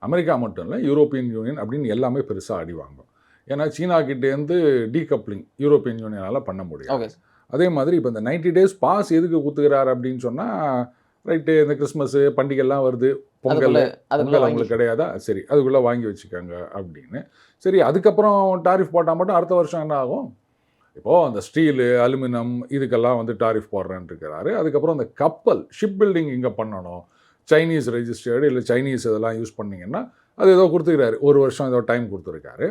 அமெரிக்கா மட்டும் இல்லை யூரோப்பியன் யூனியன் அப்படின்னு எல்லாமே பெருசாக அடி வாங்கும். ஏன்னா சீனா கிட்டேருந்து டீகப்ளிங் யூரோப்பியன் யூனியனால் பண்ண முடியும் அதே மாதிரி இப்போ இந்த 90 டேஸ் பாஸ் எதுக்கு குத்துக்கிறாரு அப்படின்னு சொன்னால் ரைட்டு இந்த கிறிஸ்மஸு பண்டிகைலாம் வருது பொங்கல் பொங்கல்
வாங்கி
அவங்களுக்கு கிடையாதா? சரி அதுக்குள்ளே வாங்கி வச்சுக்கோங்க அப்படின்னு. சரி அதுக்கப்புறம் டாரிஃப் போட்டால் மட்டும் அடுத்த வருஷம் என்ன ஆகும்? இப்போது அந்த ஸ்டீலு அலுமினியம் இதுக்கெல்லாம் வந்து டாரிஃப் போடுறேன்னு இருக்கிறாரு. அதுக்கப்புறம் அந்த கப்பல் ஷிப் பில்டிங் இங்கே பண்ணணும். சைனீஸ் ரெஜிஸ்டர்டு இல்லை சைனீஸ் இதெல்லாம் யூஸ் பண்ணிங்கன்னா அது ஏதோ கொடுத்துக்கிறாரு. ஒரு வருஷம் ஏதோ டைம் கொடுத்துருக்காரு.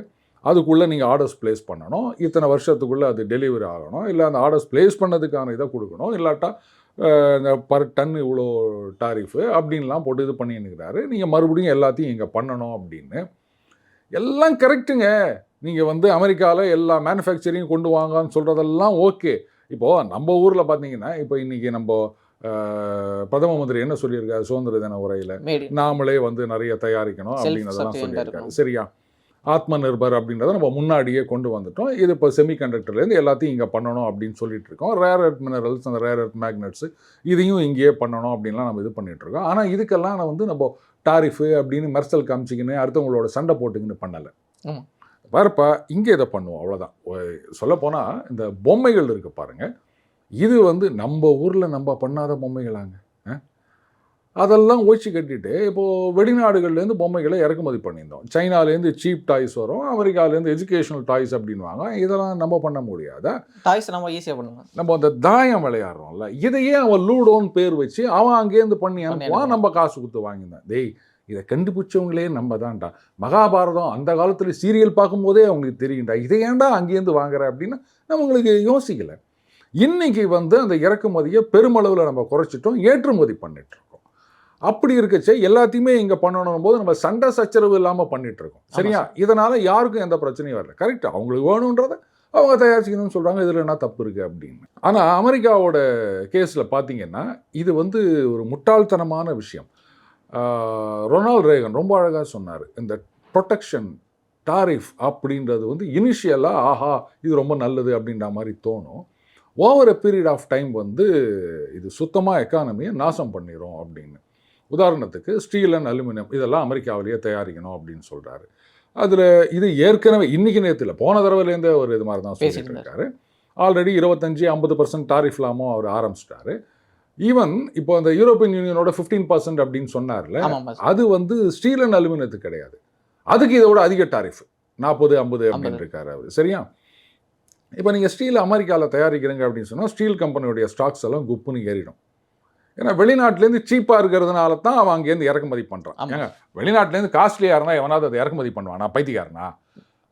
அதுக்குள்ளே நீங்கள் ஆர்டர்ஸ் ப்ளேஸ் பண்ணணும். இத்தனை வருஷத்துக்குள்ளே அது டெலிவரி ஆகணும். இல்லை அந்த ஆர்டர்ஸ் ப்ளேஸ் பண்ணதுக்கான இதை கொடுக்கணும். இல்லாட்டா இந்த பர் டன் இவ்வளோ டாரிஃபு அப்படின்லாம் போட்டு இது பண்ணின்னுக்கிறாரு. நீங்கள் மறுபடியும் எல்லாத்தையும் இங்கே பண்ணணும் அப்படின்னு. எல்லாம் கரெக்டுங்க நீங்கள் வந்து அமெரிக்காவில் எல்லா மேனுஃபேக்சரிங் கொண்டு வாங்கன்னு சொல்கிறதெல்லாம் ஓகே இப்போது நம்ம ஊரில் பார்த்தீங்கன்னா இப்போ இன்றைக்கி நம்ம பிரதம மந்திரி என்ன சொல்லியிருக்காரு சுதந்திர தின உரையில் நாமளே வந்து நிறைய தயாரிக்கணும்
sufficient
சொல்லியிருக்காரு. சரியா ஆத்ம நிர்பர் அப்படின்றத நம்ம முன்னாடியே கொண்டு வந்துட்டோம் இது இப்போ செமிகண்டக்டர்லேருந்து எல்லாத்தையும் இங்கே பண்ணணும் அப்படின்னு சொல்லிட்டு இருக்கோம் ரேர் எர்த் மினரல்ஸ் அந்த ரேர் எர்த் மேக்னெட்ஸ் இதையும் இங்கேயே பண்ணணும் அப்படின்லாம் நம்ம இது பண்ணிட்டு இருக்கோம் ஆனால் இதுக்கெல்லாம் நான் வந்து நம்ம டாரிஃபு அப்படின்னு மெர்சல் காமிச்சிக்கின்னு அடுத்தவங்களோட சண்டை போட்டுக்கின்னு பண்ணலை. பாருப்பா இங்கே இதை பண்ணுவோம் அவ்வளோதான் சொல்லப்போனால் இந்த பொம்மைகள் இருக்கு பாருங்க இது வந்து நம்ம ஊரில் நம்ம பண்ணாத பொம்மைகளாங்க? அதெல்லாம் ஒழிச்சு கட்டிட்டு இப்போது வெளிநாடுகள்லேருந்து பொம்மைகளை இறக்குமதி பண்ணியிருந்தோம். சைனாலேருந்து சீப் டாய்ஸ் வரும் அமெரிக்காலேருந்து எஜுகேஷனல் டாய்ஸ் அப்படின்வாங்க இதெல்லாம் நம்ம பண்ண முடியாதா?
டாய்ஸ் நம்ம ஈஸியாக பண்ணுவோம்.
நம்ம அந்த தாயம் விளையாடுறோம்ல இதையே அவன் லூடோன்னு பேர் வச்சு அவன் அங்கேருந்து பண்ணி அனுப்புவான்
அனுப்புவான்.
நம்ம காசு கொடுத்து வாங்கியிருந்தான். டேய் இதை கண்டுபிடிச்சவங்களே நம்ம தான்டா. மகாபாரதம் அந்த காலத்தில் சீரியல் பார்க்கும்போதே அவங்களுக்கு தெரியும்டா இதை ஏன்டா அங்கேருந்து வாங்குற அப்படின்னு நம்மளுக்கு யோசிக்கல. இன்னைக்கு வந்து அந்த இறக்குமதியை பெருமளவில் நம்ம குறைச்சிட்டோம் ஏற்றுமதி பண்ணிட்டு இருக்கோம் அப்படி இருக்கச்சே எல்லாத்தையுமே இங்கே பண்ணணும் போது நம்ம சண்டை சச்சரவு இல்லாமல் பண்ணிட்டு இருக்கோம் சரியா? இதனால யாருக்கும் எந்த பிரச்சனையும் வரல. கரெக்ட் அவங்களுக்கு வேணுன்றதை அவங்க தயாரிச்சுக்கணும்னு சொல்கிறாங்க இதில் என்ன தப்பு இருக்குது அப்படின்னு. ஆனால் அமெரிக்காவோட கேஸில் பார்த்தீங்கன்னா இது வந்து ஒரு முட்டாள்தனமான விஷயம். ரொனால்ட் ரேகன் ரொம்ப அழகாக சொன்னார். இந்த ப்ரொடெக்ஷன் டாரிஃப் அப்படின்றது வந்து இனிஷியலாக ஆஹா இது ரொம்ப நல்லது அப்படின்ற மாதிரி தோணும். Over a period of time வந்து இது சுத்தமாக எக்கானமியை நாசம் பண்ணிடும் அப்படின்னு. உதாரணத்துக்கு ஸ்டீல் அண்ட் அலுமினியம் இதெல்லாம் அமெரிக்காவிலேயே தயாரிக்கணும் அப்படின்னு சொல்கிறாரு அதில் இது ஏற்கனவே இன்னைக்கு நேரத்தில் போன தடவைலேருந்தே ஒரு இது மாதிரி தான் சொல்லிட்டு. இருக்காரு. ஆல்ரெடி இருபத்தஞ்சி ஐம்பது பர்சன்ட் டாரிஃப் இல்லாமல் அவர் ஆரம்பிச்சிட்டாரு. ஈவன் இப்போ அந்த யூரோப்பியன் யூனியனோட ஃபிஃப்டீன் பர்சன்ட் அப்படின்னு சொன்னார்ல அது வந்து ஸ்டீல் அண்ட் அலுமினியத்துக்கு கிடையாது. அதுக்கு இதோட அதிக டாரிஃப் நாற்பது ஐம்பது அப்படின்னு. இருக்காரு அவர். சரியா? இப்போ நீங்கள் ஸ்டீல் அமெரிக்காவில் தயாரிக்கிறீங்க அப்படின்னு சொன்னால் ஸ்டீல் கம்பெனியுடைய ஸ்டாக்ஸ் எல்லாம் குப்புன்னு ஏறிடும். ஏன்னா வெளிநாட்டிலேருந்து சீப்பாக இருக்கிறதுனால தான் அவன் அங்கேருந்து இறக்குமதி பண்ணுறான். ஏங்க வெளிநாட்டிலேருந்து காஸ்ட்லியாக இருந்தால் எவனாவது அதை இறக்குமதி பண்ணுவானா? பைத்தியக்காரனா?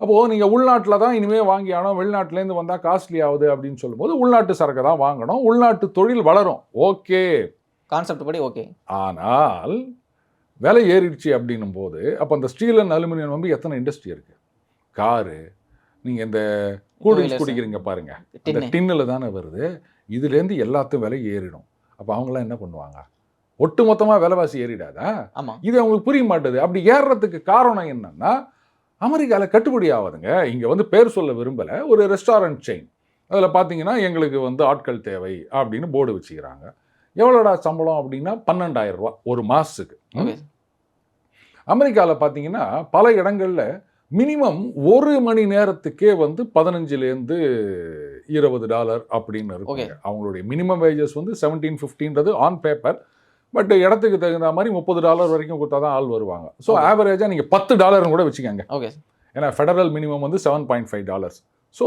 அப்போது நீங்கள் உள்நாட்டில் தான் இனிமேல் வாங்கி ஆனோம் வெளிநாட்டிலேருந்து வந்தால் காஸ்ட்லி ஆகுது அப்படின்னு சொல்லும்போது உள்நாட்டு சரக்கு தான் வாங்கணும். உள்நாட்டு தொழில் வளரும். ஓகே.
கான்செப்ட் படி ஓகே.
ஆனால் விலை ஏறிடுச்சு அப்படின்னும் போது அப்போ அந்த ஸ்டீல் அண்ட் அலுமினியம் வந்து எத்தனை இண்டஸ்ட்ரி இருக்குது காரு நீங்கள் இந்த கூல்ட்ரிங்க்ஸ். குடிக்கிறீங்க பாருங்க. அந்த
டின்னு
டின்னில் தானே வருது. இதுலேருந்து எல்லாத்தையும் விலை ஏறிடும். அப்போ அவங்களாம் என்ன பண்ணுவாங்க? ஒட்டு மொத்தமாக விலைவாசி ஏறிடாதா?
ஆமாம்
இது அவங்களுக்கு புரிய மாட்டுது. அப்படி ஏறுறதுக்கு காரணம் என்னன்னா அமெரிக்காவில் கட்டுப்படி ஆகாதுங்க. இங்கே வந்து பேர் சொல்ல விரும்பலை. ஒரு ரெஸ்டாரண்ட் செயின் அதில் பார்த்தீங்கன்னா எங்களுக்கு வந்து ஆட்கள் தேவை அப்படின்னு போர்டு வச்சுக்கிறாங்க. எவ்வளோடா சம்பளம் அப்படின்னா பன்னெண்டாயிரம் ரூபா ஒரு மாதத்துக்கு அமெரிக்காவில் பார்த்தீங்கன்னா பல இடங்களில் மினிமம் ஒரு மணி நேரத்துக்கே வந்து பதினஞ்சுலேருந்து இருபது டாலர் அப்படின்னு இருக்குங்க அவங்களுடைய மினிமம் வேஜஸ் வந்து செவன்டீன் ஃபிஃப்டின்றது ஆன் பேப்பர் பட் இடத்துக்கு தகுந்த மாதிரி முப்பது டாலர் வரைக்கும் கொடுத்தா தான் ஆள் வருவாங்க. ஸோ. ஆவரேஜாக நீங்கள் பத்து டாலர்னு கூட வச்சுக்கோங்க.
ஓகே.
ஏன்னா ஃபெடரல் மினிமம் வந்து seven point five dollars so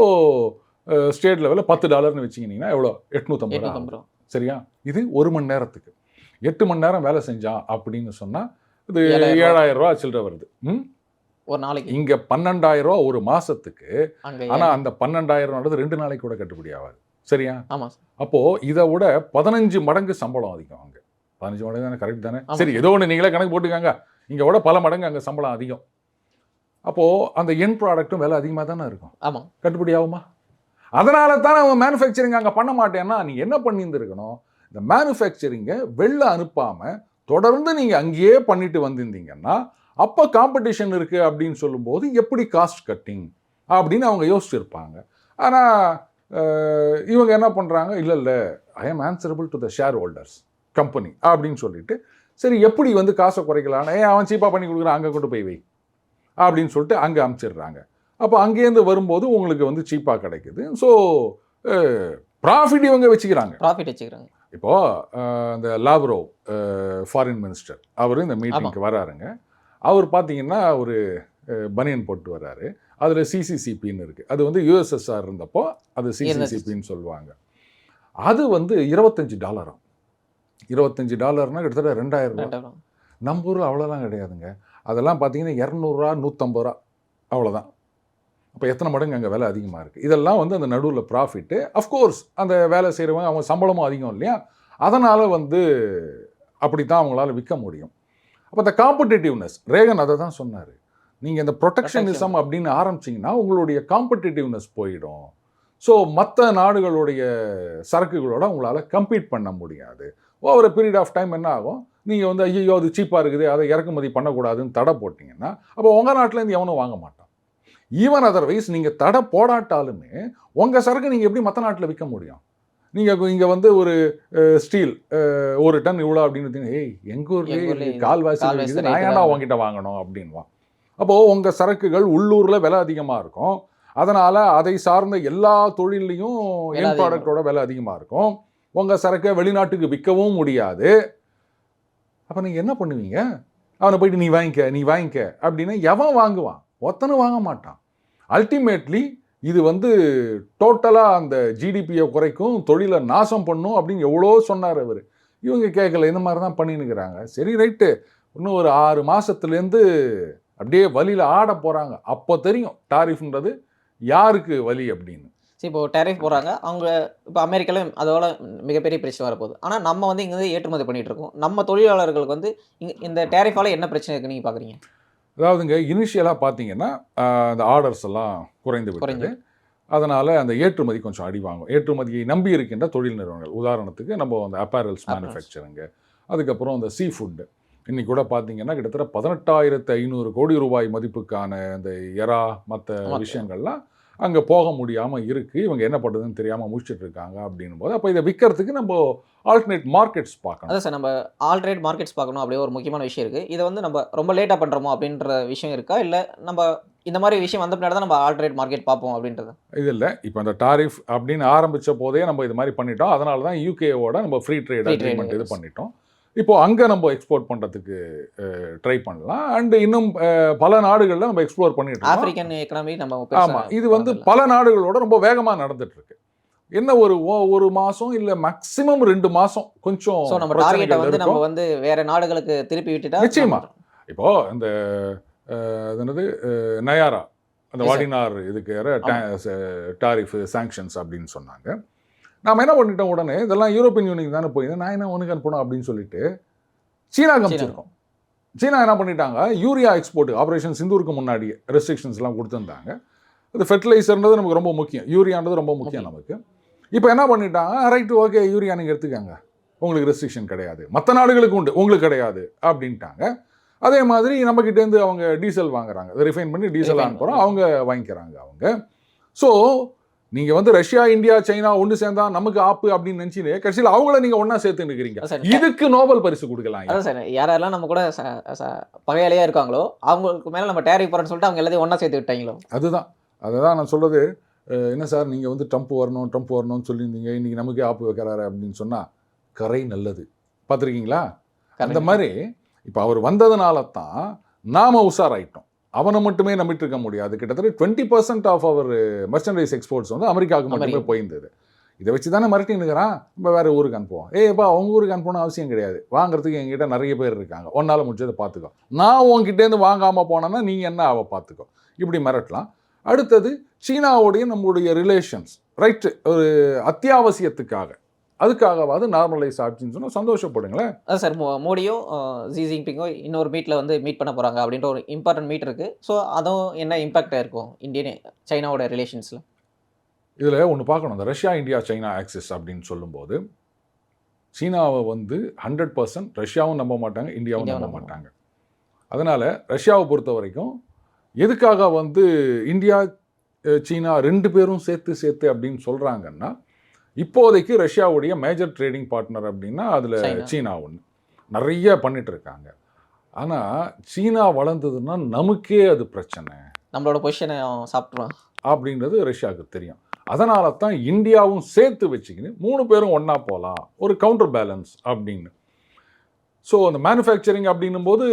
state லெவலில் பத்து டாலர்னு வச்சிங்கன்னா எவ்வளோ? எட்நூற்றம்பது ரூபா சரியா? இது ஒரு மணி நேரத்துக்கு. எட்டு மணி நேரம் வேலை செஞ்சான் அப்படின்னு சொன்னா இது.
ஏழாயிரம் ரூபா
சில்லற வருது. ம்?
ஒரு நாளைக்கு.
இங்க பன்னெண்டாயிரம் ரூபா ஒரு மாசத்துக்கு. ஆனா அந்த பன்னெண்டாயிரம் ரெண்டு நாளைக்கு கூட கட்டுப்படி ஆகாது. சரியா?
ஆமாம்
அப்போ இதை விட பதினஞ்சு மடங்கு சம்பளம் அதிகம் அங்க. பதினஞ்சு மடங்கு தானே? கரெக்ட் தானே. சரி ஏதோ ஒன்று நீங்களே கணக்கு போட்டுக்காங்க. இங்க விட பல மடங்கு அங்க சம்பளம் அதிகம். அப்போ அந்த என் ப்ராடக்ட்டும் விலை அதிகமாக தானே இருக்கும்.
ஆமாம்
கட்டுப்படி ஆகுமா? அதனால தான் அவன் மேனுஃபேக்சரிங் அங்கே பண்ண மாட்டேன்னா நீ என்ன பண்ணியிருந்திருக்கணும்? இந்த மேனுஃபேக்சரிங்கை வெளில அனுப்பாமல் தொடர்ந்து நீங்கள் அங்கேயே பண்ணிட்டு வந்திருந்தீங்கன்னா அப்போ காம்படிஷன் இருக்குது அப்படின்னு சொல்லும்போது எப்படி காஸ்ட் கட்டிங் அப்படின்னு அவங்க யோசிச்சிருப்பாங்க. ஆனால் இவங்க என்ன பண்ணுறாங்க இல்லை இல்லை I am answerable to the shareholders company அப்படின்னு சொல்லிட்டு சரி எப்படி வந்து காசை குறைக்கலான்னு ஏன் அவன் சீப்பாக பண்ணி கொடுக்குறான் அங்கே கொண்டு போய் வை அப்படின்னு சொல்லிட்டு அங்கே அமுச்சிடுறாங்க அப்போ அங்கேருந்து வரும்போது உங்களுக்கு வந்து சீப்பாக கிடைக்குது. ஸோ ப்ராஃபிட் இவங்க வச்சுக்கிறாங்க.
ப்ராஃபிட் வச்சுக்கிறாங்க.
இப்போ அஹ், இந்த லாவ்ரோ ஃபாரின் மினிஸ்டர் அவர் இந்த மீட்டிங்க்கு வராருங்க. அவர் பார்த்தீங்கன்னா ஒரு பனியன் போட்டு வராரு. அதில் சிசிசிபின்னு இருக்குது அது வந்து யூஎஸ்எஸ்ஆர் இருந்தப்போ அது சிசிசிபின்னு சொல்லுவாங்க. அது வந்து இருபத்தஞ்சு டாலரும். இருபத்தஞ்சு டாலர்னா கிட்டத்தட்ட ரெண்டாயிரம் ரூபா. நம்ம ஊரில் அவ்வளோலாம் கிடையாதுங்க. அதெல்லாம் பார்த்தீங்கன்னா இரநூறுவா நூற்றம்பது ரூபா அவ்வளோதான். அப்போ எத்தனை மடங்கு அங்கே விலை அதிகமாக இருக்குது இதெல்லாம் வந்து அந்த நடுவில் ப்ராஃபிட்டு அஃப்கோர்ஸ் அந்த வேலை செய்கிறவங்க அவங்க சம்பளமும் அதிகம் இல்லையா? அதனால் வந்து அப்படி தான் அவங்களால விற்க முடியும். அப்போ இந்த காம்படிட்டிவ்னஸ் ரேகன் அதை தான் சொன்னார். நீங்கள் இந்த ப்ரொடெக்ஷனிசம் அப்படின்னு ஆரம்பிச்சிங்கன்னா உங்களுடைய காம்படிட்டிவ்னஸ் போயிடும். ஸோ மற்ற நாடுகளுடைய சரக்குகளோட உங்களால் கம்பீட் பண்ண முடியாது. ஓவர் பீரியட் ஆஃப் டைம் என்ன ஆகும்? நீங்கள் வந்து ஐயோ அது சீப்பாக இருக்குது அதை இறக்குமதி பண்ணக்கூடாதுன்னு தடை போட்டிங்கன்னா அப்போ உங்கள் நாட்டிலேருந்து எவனும் வாங்க மாட்டான். ஈவன் அதர்வைஸ் நீங்கள் தடை போடாட்டாலுமே உங்கள் சரக்கு நீங்கள் எப்படி மற்ற நாட்டில் விற்க முடியும்? நீங்கள் இங்கே வந்து ஒரு ஸ்டீல் ஒரு டன் இவ்வளோ அப்படின்னு ஏய் எங்கள்
எங்க
ஊர்லேயே கால்வாசி இருக்குது. நான் ஏன்டா. உங்ககிட்ட வாங்கணும்? அப்படின்வான். அப்போது உங்கள் சரக்குகள் உள்ளூரில் விலை அதிகமாக இருக்கும். அதனால் அதை சார்ந்த எல்லா தொழில்லையும்
விலை
என் ப்ராடக்டோட விலை அதிகமாக இருக்கும். உங்கள் சரக்கை வெளிநாட்டுக்கு விற்கவும் முடியாது. அப்போ நீங்கள் என்ன பண்ணுவீங்க? அவனை போயிட்டு நீ வாங்கிக்க நீ வாங்கிக்க. அப்படின்னா எவன் வாங்குவான்? ஒத்தனும் வாங்க மாட்டான். அல்டிமேட்லி இது வந்து டோட்டலாக அந்த ஜிடிபியை குறைக்கும் தொழிலை நாசம் பண்ணும் அப்படின்னு எவ்வளோ சொன்னார் அவர். இவங்க கேட்கல இந்த மாதிரி தான் பண்ணின்னுக்கிறாங்க. சரி ரைட்டு. இன்னும் ஒரு ஆறு மாதத்துலேருந்து அப்படியே வழியில் ஆட போகிறாங்க அப்போ தெரியும் டாரிஃப்ன்றது யாருக்கு வழி அப்படின்னு.
சரி இப்போ டேரிஃப் போடுறாங்க. அவங்க இப்போ அமெரிக்காவில் அதோட மிகப்பெரிய பிரச்சனை வரப்போகுது. ஆனால் நம்ம வந்து இங்கே வந்து ஏற்றுமதி பண்ணிட்டு இருக்கோம். நம்ம தொழிலாளர்களுக்கு வந்து இங்கே இந்த டேரிஃபால் என்ன பிரச்சனை இருக்குது நீங்கள் பார்க்குறீங்க
அதாவதுங்க இனிஷியலாக பார்த்தீங்கன்னா அந்த ஆர்டர்ஸ் எல்லாம் குறைந்து விட்டது. அதனால் அந்த ஏற்றுமதி கொஞ்சம் அடி வாங்கும். ஏற்றுமதியை நம்பி இருக்கின்ற தொழில் நிறுவனங்கள். உதாரணத்துக்கு நம்ம அந்த அப்பேரல்ஸ். மேனுஃபேக்சரிங்கு அதுக்கப்புறம் அந்த சீ ஃபுட்டு இன்னைக்கு கூட பார்த்தீங்கன்னா கிட்டத்தட்ட பதினெட்டாயிரத்து ஐநூறு கோடி ரூபாய் மதிப்புக்கான அந்த எறா மற்ற. விஷயங்கள்லாம் அங்கே போக முடியாமல் இருக்குது இவங்க என்ன பண்ணுறதுன்னு தெரியாமல் முடிச்சிட்டு இருக்காங்க அப்படின்னும் போது அப்போ இதை விற்கிறதுக்கு நம்ம ஆல்டர்னேட் மார்க்கெட்ஸ் பார்க்கணும்.
அதான் சார் நம்ம ஆல்ட்ரேட் மார்க்கெட்ஸ் பார்க்கணும் அப்படியே ஒரு முக்கியமான விஷயம் இருக்குது இதை வந்து நம்ம ரொம்ப லேட்டாக பண்ணுறோமோ அப்படின்ற விஷயம் இருக்கா? இல்லை நம்ம இந்த மாதிரி விஷயம் வந்த பின்னாடி தான் நம்ம ஆல்டர்னேட் மார்க்கெட் பார்ப்போம் அப்படின்றது?
இது இல்லை. இப்போ அந்த டாரிஃப் அப்படின்னு ஆரம்பிச்ச போதே நம்ம இது மாதிரி பண்ணிட்டோம். அதனால தான் யூகேவோட நம்ம ஃப்ரீ ட்ரேட் அக்ரிமெண்ட் இது. பண்ணிட்டோம். இப்போ அங்கே நம்ம எக்ஸ்போர்ட் பண்ணுறதுக்கு ட்ரை பண்ணலாம். அண்ட் இன்னும் பல நாடுகளில் நம்ம எக்ஸ்ப்ளோர் பண்ணிட்டு
ஆப்பிரிக்கன் எக்கனாமி நம்ம
ஆமா. இது வந்து பல நாடுகளோட ரொம்ப வேகமா நடந்துட்டு இருக்கு என்ன ஒரு ஒரு மாசம் இல்ல மேக்ஸிமம் ரெண்டு மாசம் கொஞ்சம்
ஸோ நம்ம டார்கெட்டை வந்து நம்ம. வந்து வேற நாடுகளுக்கு திருப்பி விட்டுட்டா
நிச்சயமா.
நம்ம-
இப்போ இந்த என்னது? நயாரா. அந்த. வாடினார் இதுக்கு டாரிஃப் சாங்ஷன்ஸ் அப்படின்னு சொன்னாங்க. நாம என்ன பண்ணிட்டோம் உடனே இதெல்லாம் யூரோப்பியன் யூனியன் தானே போய் நான் என்ன உனக்கு அனுப்பணும் அப்படின்னு சொல்லிட்டு சீனா காமிச்சிருக்கோம். சீனா என்ன பண்ணிட்டாங்க? யூரியா எக்ஸ்போர்ட் ஆபரேஷன் சிந்தூருக்கு முன்னாடி ரெஸ்ட்ரிக்ஷன்ஸ்லாம் கொடுத்துருந்தாங்க. அது ஃபெர்டிலைசர்ன்றது நமக்கு ரொம்ப முக்கியம். யூரியான்றது ரொம்ப முக்கியம் நமக்கு. இப்போ என்ன பண்ணிட்டாங்க? ரைட்டு ஓகே யூரியா நீங்கள் எடுத்துக்கங்க. உங்களுக்கு ரெஸ்ட்ரிக்ஷன் கிடையாது. மற்ற நாடுகளுக்கு உண்டு உங்களுக்கு கிடையாது அப்படின்ட்டாங்க. அதே மாதிரி நம்மக்கிட்டேருந்து அவங்க டீசல் வாங்குறாங்க. ரிஃபைன் பண்ணி டீசல் அனுப்புகிறோம். அவங்க வாங்கிக்கிறாங்க அவங்க. ஸோ நீங்கள் வந்து ரஷ்யா இந்தியா சைனா ஒன்று சேர்ந்தா நமக்கு ஆப்பு அப்படின்னு நினச்சின்னு கடைசியில் அவங்கள நீங்கள் ஒன்றா சேர்த்து
சார்
இதுக்கு நோபல் பரிசு கொடுக்கலாம்
அதான் சார் யாரெல்லாம் நம்ம கூட பகையாளியா இருக்காங்களோ அவங்களுக்கு மேல நம்ம டேரிஃப் போறோம்னு சொல்லிட்டு அவங்க எல்லாத்தையும் ஒண்ணா சேர்த்து விட்டாங்களோ?
அதுதான். அதுதான் நான் சொல்றது. என்ன சார் நீங்கள் வந்து ட்ரம்ப் வரணும் ட்ரம்ப் வரணும்னு சொல்லியிருந்தீங்க இன்னைக்கு நமக்கே ஆப்பு வைக்கிறாரு அப்படின்னு சொன்னால் கரை நல்லது. பார்த்துருக்கீங்களா? அந்த மாதிரி இப்போ அவர் வந்ததுனால தான் நாம உஷாராயிட்டோம். அவனை மட்டுமே நம்பிட்டு இருக்க முடியாது. கிட்டத்தட்ட twenty percent of our merchandise exports வந்து அமெரிக்காவுக்கு மட்டுமே. போயிருந்தது. இதை வச்சு தானே மிரட்டினுக்கிறான் நம்ம வேற ஊருக்கு அனுப்புவோம். ஏப்பா அவங்க ஊருக்கு அனுப்பணும் அவசியம் கிடையாது. வாங்குறதுக்கு எங்கிட்ட நிறைய பேர் இருக்காங்க. ஒன்னால முடிஞ்சதை பார்த்துக்கோ. நான் உங்ககிட்டேருந்து வாங்காம போனேன்னா நீ என்ன அவ பார்த்துக்கோ. இப்படி மிரட்டலாம். அடுத்தது சீனாவுடைய நம்மளுடைய ரிலேஷன்ஸ் ரைட்டு ஒரு அத்தியாவசியத்துக்காக. அதுக்காகவாது நார்மலைஸ் ஆச்சுன்னு சொன்னால் சந்தோஷப்படுங்களேன்.
அதான் சார் மோ- மோடியும் ஜி ஜின்பிங்கும் இன்னொரு மீட்ல வந்து மீட் பண்ண போறாங்க அப்படின்ற ஒரு இம்பார்ட்டன்ட் மீட் இருக்கு. ஸோ அதுவும் என்ன இம்பாக்ட் இருக்கும் இந்தியன் சைனாவோட ரிலேஷன்ஸ்ல
இதில் ஒன்று பார்க்கணும். இந்த ரஷ்யா இந்தியா சைனா ஆக்சிஸ் அப்படின்னு சொல்லும்போது சீனாவை வந்து ஹண்ட்ரட் பர்சன்ட் ரஷ்யாவும் நம்ப மாட்டாங்க இந்தியாவும் நம்ப மாட்டாங்க. அதனால் ரஷ்யாவை பொறுத்த வரைக்கும் எதுக்காக வந்து இந்தியா சீனா ரெண்டு பேரும் சேர்த்து சேர்த்து அப்படின்னு சொல்கிறாங்கன்னா இப்போதைக்கு ரஷ்யாவுடைய மேஜர் ட்ரேடிங் பார்ட்னர் அப்படின்னா அதில்
சைனா.
ஒன்று நிறைய பண்ணிட்டு இருக்காங்க. ஆனால் சீனா வளர்ந்ததுன்னா நமக்கே அது பிரச்சனை.
நம்மளோட பொசிஷனை சாப்பிட்ருவான்
அப்படின்றது ரஷ்யாவுக்கு தெரியும். அதனால தான் இந்தியாவும் சேர்த்து வச்சுக்கின்னு மூணு பேரும் ஒன்றா போகலாம் ஒரு கவுண்டர் பேலன்ஸ் அப்படின்னு. ஸோ அந்த மேனுஃபேக்சரிங் அப்படின்னும் போது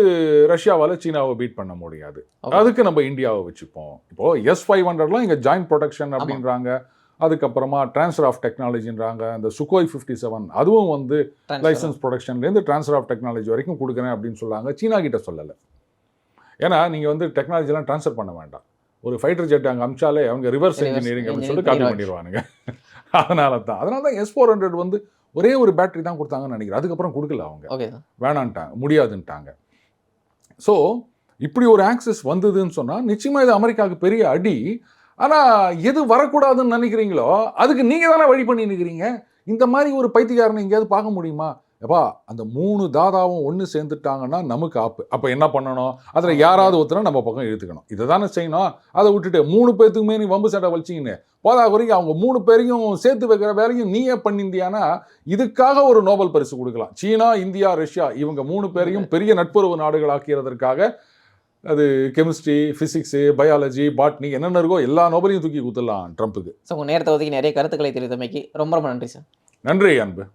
ரஷ்யாவால் சீனாவை பீட் பண்ண முடியாது. அதுக்கு நம்ம இந்தியாவை வச்சுப்போம். இப்போ எஸ் ஃபைவ் ஹண்ட்ரட்லாம் இங்கே ஜாயின்ட் ப்ரொடக்ஷன் அப்படின்றாங்க. அதுக்கப்புறமா ட்ரான்ஸ்ஃபர் ஆஃப் டெக்னாலஜின்றாங்க அந்த சுகோய் ஃபிஃப்டி செவன் அதுவும் வந்து லைசன்ஸ் ப்ரொடக்ஷன்லேருந்து ட்ரான்ஸ்ஃபர் ஆஃப் டெக்னாலஜி வரைக்கும் கொடுக்குறேன் அப்படின்னு சொல்றாங்க சீனா கிட்ட சொல்லலை. ஏன்னா நீங்கள் வந்து டெக்னாலஜிலாம் ட்ரான்ஸ்ஃபர் பண்ண வேண்டாம். ஒரு ஃபைட்டர் ஜெட் அங்கே அமிச்சாலே அவங்க ரிவர்ஸ் இன்ஜினியரிங் அப்படின்னு சொல்லிட்டு காப்பி பண்ணிடுவானுங்க. அதனால தான் அதனால தான் எஸ் ஃபோர் ஹண்ட்ரட் வந்து ஒரே ஒரு பேட்டரி தான் கொடுத்தாங்கன்னு நினைக்கிறேன். அதுக்கப்புறம் கொடுக்கல அவங்க. வேணான்ட்டாங்க. முடியாதுன்ட்டாங்க. ஸோ இப்படி ஒரு ஆக்சஸ் வந்ததுன்னு சொன்னால் நிச்சயமாக இது அமெரிக்காவுக்கு பெரிய அடி. ஆனால் எது வரக்கூடாதுன்னு நினைக்கிறீங்களோ அதுக்கு நீங்கள் தானே வழி பண்ணி நிற்கிறீங்க இந்த மாதிரி ஒரு பைத்தியக்காரனை எங்கேயாவது பார்க்க முடியுமா? எப்பா அந்த மூணு தாதாவும் ஒன்று சேர்ந்துட்டாங்கன்னா நமக்கு ஆப்பு. அப்போ என்ன பண்ணணும்? அதில் யாராவது ஒருத்தரை நம்ம பக்கம் இழுத்துக்கணும். இதை தானே செய்யணும்? அதை விட்டுட்டு மூணு பேர்த்துக்குமே நீ வம்பு சட்டை வலிச்சிங்கன்னு போதா குறைக்கு அவங்க மூணு பேரையும் சேர்த்து வைக்கிற வேலையும் நீயே பண்ணியிருந்தியானா இதுக்காக ஒரு நோபல் பரிசு கொடுக்கலாம். சீனா இந்தியா ரஷ்யா இவங்க மூணு பேரையும் பெரிய நட்புறவு நாடுகளாக்கிறதற்காக அது கெமிஸ்ட்ரி ஃபிசிக்ஸு பயாலஜி பாட்னி என்னென்ன இருக்கோ எல்லா நோபலையும் தூக்கி கொடுத்துடலாம் ட்ரம்ப்புக்கு.
ஸோ உங்கள் நேரத்தை ஒதுக்கி நிறைய கருத்துக்களை தெரிவித்தமைக்கு ரொம்ப ரொம்ப நன்றி சார்
நன்றி அன்பு.